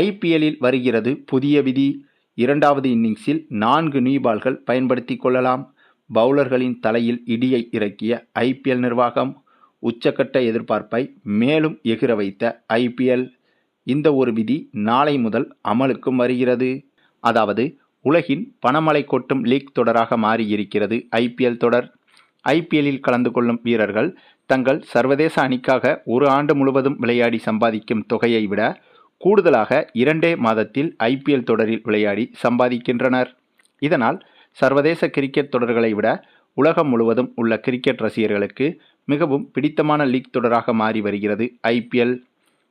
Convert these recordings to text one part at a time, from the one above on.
ஐபிஎல்லில் வருகிறது புதிய விதி. இரண்டாவது இன்னிங்ஸில் நான்கு நியூ பால்கள் பயன்படுத்தி கொள்ளலாம். பவுலர்களின் தலையில் இடியை இறக்கிய ஐபிஎல் நிர்வாகம் உச்சக்கட்ட எதிர்பார்ப்பை மேலும் எகிர வைத்த ஐபிஎல் இந்த ஒரு விதி நாளை முதல் அமலுக்கும் வருகிறது. அதாவது உலகின் பணமலை கொட்டும் லீக் தொடராக மாறியிருக்கிறது ஐபிஎல் தொடர். ஐபிஎல்லில் கலந்து கொள்ளும் வீரர்கள் தங்கள் சர்வதேச அணிக்காக ஒரு ஆண்டு முழுவதும் விளையாடி சம்பாதிக்கும் தொகையை விட கூடுதலாக இரண்டே மாதத்தில் ஐபிஎல் தொடரில் விளையாடி சம்பாதிக்கின்றனர். இதனால் சர்வதேச கிரிக்கெட் தொடர்களை விட உலகம் முழுவதும் உள்ள கிரிக்கெட் ரசிகர்களுக்கு மிகவும் பிடித்தமான லீக் தொடராக மாறி வருகிறது ஐபிஎல்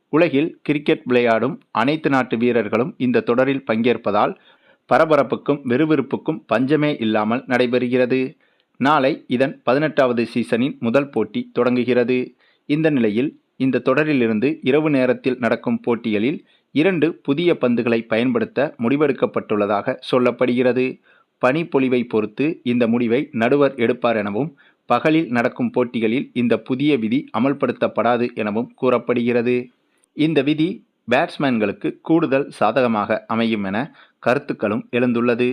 உலகில் கிரிக்கெட் விளையாடும் அனைத்து நாட்டு வீரர்களும் இந்த தொடரில் பங்கேற்பதால் பரபரப்புக்கும் விறுவிறுப்புக்கும் பஞ்சமே இல்லாமல் நடைபெறுகிறது. நாளை இதன் பதினெட்டாவது சீசனின் முதல் போட்டி தொடங்குகிறது. இந்த நிலையில் இந்த தொடரிலிருந்து இரவு நேரத்தில் நடக்கும் போட்டிகளில் இரண்டு புதிய பந்துகளை பயன்படுத்த முடிவெடுக்கப்பட்டுள்ளதாக சொல்லப்படுகிறது. பனிப்பொழிவை பொறுத்து இந்த முடிவை நடுவர் எடுப்பார் எனவும் பகலில் நடக்கும் போட்டிகளில் இந்த புதிய விதி அமல்படுத்தப்படாது எனவும் கூறப்படுகிறது. இந்த விதி பேட்ஸ்மேன்களுக்கு கூடுதல் சாதகமாக அமையும் என கருத்துக்களும் எழுந்துள்ளது.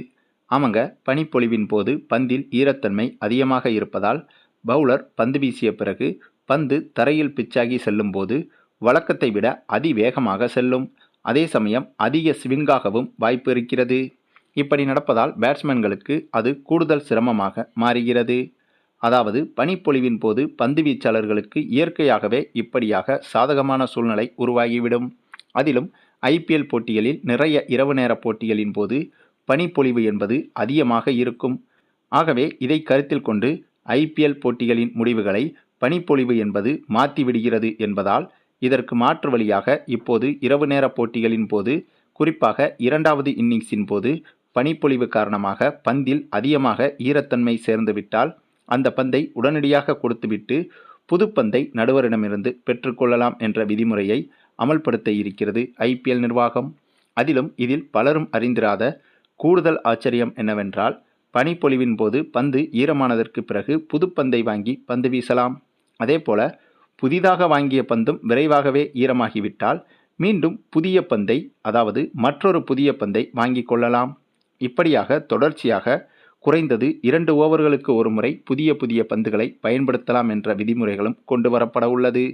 ஆமாங்க பனிப்பொழிவின் போது பந்தில் ஈரத்தன்மை அதிகமாக இருப்பதால் பவுலர் பந்து வீசிய பிறகு பந்து தரையில் பிச்சாகி செல்லும்போது வழக்கத்தை விட அதிவேகமாக செல்லும். அதே சமயம் அதிக ஸ்விங்காகவும் வாய்ப்பு இருக்கிறது. இப்படி நடப்பதால் பேட்ஸ்மேன்களுக்கு அது கூடுதல் சிரமமாக மாறுகிறது. அதாவது பனிப்பொழிவின் போது பந்து வீச்சாளர்களுக்கு இயற்கையாகவே இப்படியாக சாதகமான சூழ்நிலை உருவாகிவிடும். அதிலும் ஐபிஎல் போட்டிகளில் நிறைய இரவு நேர போட்டிகளின் போது பனிப்பொழிவு என்பது அதிகமாக இருக்கும். ஆகவே இதை கருத்தில் கொண்டு ஐபிஎல் போட்டிகளின் முடிவுகளை பனிப்பொழிவு என்பது மாற்றிவிடுகிறது என்பதால் இதற்கு மாற்று வழியாக இப்போது இரவு நேர போட்டிகளின் போது குறிப்பாக இரண்டாவது இன்னிங்ஸின் போது பனிப்பொழிவு காரணமாக பந்தில் அதிகமாக ஈரத்தன்மை சேர்ந்துவிட்டால் அந்த பந்தை உடனடியாக கொடுத்துவிட்டு புது பந்தை நடுவரிடமிருந்து பெற்றுக்கொள்ளலாம் என்ற விதிமுறையை அமல்படுத்த இருக்கிறது ஐபிஎல் நிர்வாகம். அதிலும் இதில் பலரும் அறிந்திராத கூடுதல் ஆச்சரியம் என்னவென்றால் பனிப்பொழிவின் போது பந்து ஈரமானதற்கு பிறகு புது பந்தை வாங்கி பந்து வீசலாம். அதேபோல புதிதாக வாங்கிய பந்தும் விரைவாகவே ஈரமாகிவிட்டால் மீண்டும் புதிய பந்தை அதாவது மற்றொரு புதிய பந்தை வாங்கிக் கொள்ளலாம். இப்படியாக தொடர்ச்சியாக குறைந்தது இரண்டு ஓவர்களுக்கு ஒரு முறை புதிய புதிய பந்துகளை பயன்படுத்தலாம் என்ற விதிமுறைகளும் கொண்டு வரப்பட உள்ளது.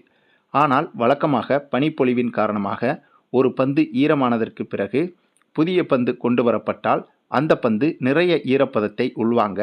ஆனால் வழக்கமாக பனிப்பொழிவின் காரணமாக ஒரு பந்து ஈரமானதற்கு பிறகு புதிய பந்து கொண்டு வரப்பட்டால் அந்த பந்து நிறைய ஈரப்பதத்தை உள்வாங்க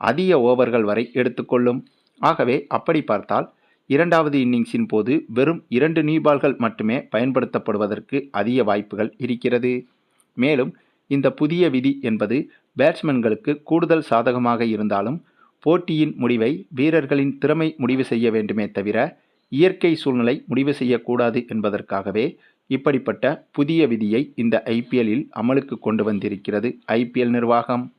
அதிக ஓவர்கள் வரை எடுத்துக்கொள்ளும் ஆகவே அப்படி பார்த்தால் இரண்டாவது இன்னிங்ஸின் போது வெறும் இரண்டு நீபால்கள் மட்டுமே பயன்படுத்தப்படுவதற்கு அதிக வாய்ப்புகள் இருக்கிறது. மேலும் இந்த புதிய விதி என்பது பேட்ஸ்மேன்களுக்கு கூடுதல் சாதகமாக இருந்தாலும் போட்டியின் முடிவை வீரர்களின் திறமை முடிவு செய்ய வேண்டுமே தவிர இயற்கை சூழ்நிலை முடிவு செய்யக்கூடாது என்பதற்காகவே இப்படிப்பட்ட புதிய விதியை இந்த ஐபிஎல்லில் அமலுக்கு கொண்டு வந்திருக்கிறது ஐபிஎல் நிர்வாகம்.